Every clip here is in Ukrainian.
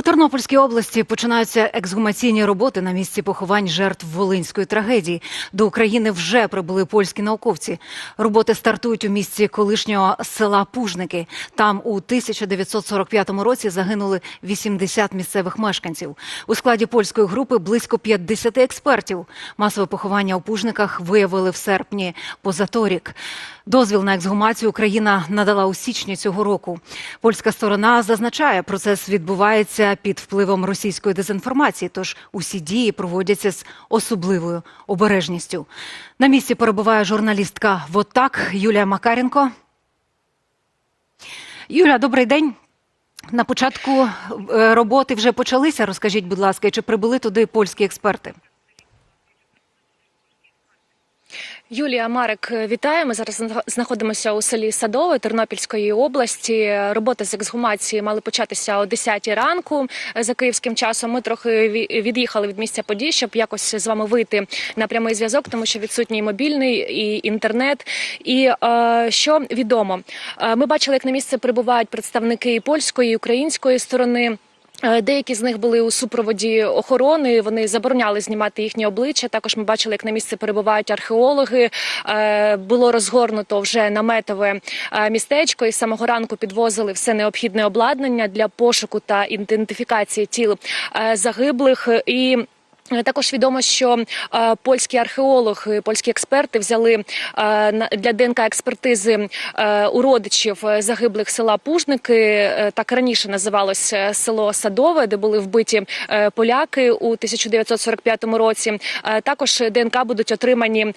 У Тернопільській області починаються ексгумаційні роботи на місці поховань жертв волинської трагедії. До України вже прибули польські науковці. Роботи стартують у місці колишнього села Пужники. Там у 1945 році загинули 80 місцевих мешканців. У складі польської групи близько 50 експертів. Масове поховання у Пужниках виявили в серпні позаторік. Дозвіл на ексгумацію Україна надала у січні цього року. Польська сторона зазначає, процес відбувається під впливом російської дезінформації, тож усі дії проводяться з особливою обережністю. На місці перебуває журналістка Вотак Юлія Макаренко. Юля, добрий день. На початку е, роботи вже почалися. Розкажіть, будь ласка, чи прибули туди польські експерти? Юлія Марик, вітаю. Ми зараз знаходимося у селі Садове Тернопільської області. Роботи з ексгумації мали початися о 10 ранку за київським часом. Ми трохи від'їхали від місця подій, щоб якось з вами вийти на прямий зв'язок, тому що відсутній мобільний і інтернет. І е, що відомо, Е, ми бачили, як на місце прибувають представники і польської і української сторони. Е, Деякі з них були у супроводі охорони. Вони забороняли знімати їхні обличчя. Також ми бачили, як на місце перебувають археологи. Е, Було розгорнуто вже наметове е, містечко, і з самого ранку підвозили все необхідне обладнання для пошуку та ідентифікації тіл загиблих і. Е, Також відомо, що е, польські археологи, польські експерти взяли е, для ДНК експертизи е, у родичів загиблих села Пужники. Так раніше називалось село Садове, де були вбиті поляки у 1945 році. Також ДНК будуть отримані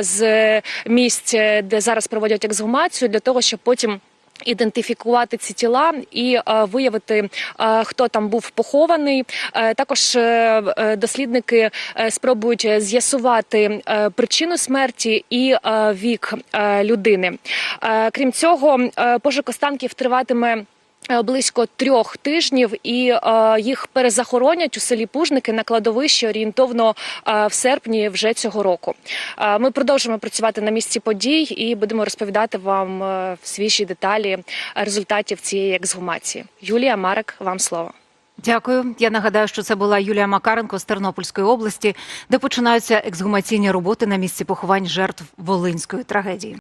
з місць, де зараз проводять ексгумацію, для того, щоб потім. Ідентифікувати ці тіла і е, виявити, е, хто там був похований. Е, також е, е, дослідники е, спробують з'ясувати е, причину смерті і е, вік е, людини. Е, крім цього, е, пошук останків триватиме. Е, Близько трьох тижнів, і е, їх перезахоронять у селі Пужники на кладовищі орієнтовно е, в серпні вже цього року. Ми продовжимо працювати на місці подій і будемо розповідати вам свіжі деталі результатів цієї ексгумації. Юлія Марик, вам слово. Дякую. Я нагадаю, що це була Юлія Макаренко з Тернопільської області, де починаються ексгумаційні роботи на місці поховань жертв волинської трагедії.